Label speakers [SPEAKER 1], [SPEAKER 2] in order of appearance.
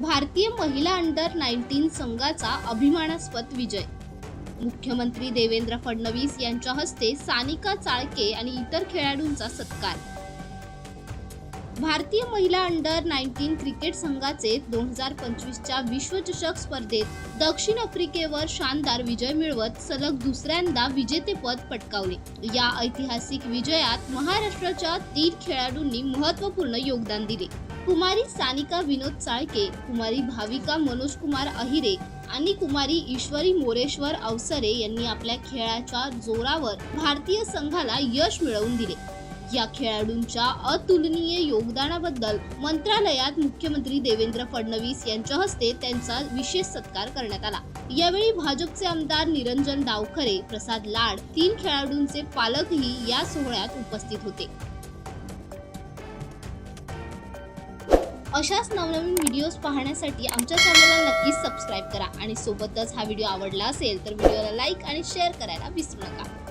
[SPEAKER 1] भारतीय महिला under nineteen संघाचा अभिमानास्पद विजय. मुख्यमंत्री देवेंद्र फडणवीस यांच्या हस्ते सानिका चाळके आणि इतर खेळाडूंचा सत्कार. भारतीय महिला अंडर नाईन्टीन क्रिकेट संघाचे दोन हजार पंचवीसच्या विश्वचषक स्पर्धेत दक्षिण आफ्रिकेवर शानदार विजय मिळवत सलग दुसऱ्यांदा विजेतेपद पटकावले. या ऐतिहासिक विजयात महाराष्ट्राच्या तीन खेळाडूंनी महत्त्वपूर्ण योगदान दिले. कुमारी सानिका विनोद चाळके कुमारी भाविका मनोज कुमार अहिरे आणि कुमारी ईश्वरी मोरेश्वर अवसरे यांनी आपल्या खेळाच्या जोरावर भारतीय संघाला यश मिळवून दिले. या खेळाडूंच्या अतुलनीय योगदानाबद्दल मंत्रालयात मुख्यमंत्री देवेंद्र फडणवीस यांच्या हस्ते त्यांचा विशेष सत्कार करण्यात आला. यावेळी भाजपचे आमदार निरंजन डावखरे प्रसाद लाड तीन खेळाडूंचे पालकही या सोहळ्यात उपस्थित होते. अशाच नवनवीन व्हिडिओज पाहण्यासाठी आमच्या चॅनलला नक्कीच सबस्क्राईब करा. आणि सोबतच हा व्हिडिओ आवडला असेल तर व्हिडिओला लाईक आणि शेअर करायला विसरू नका.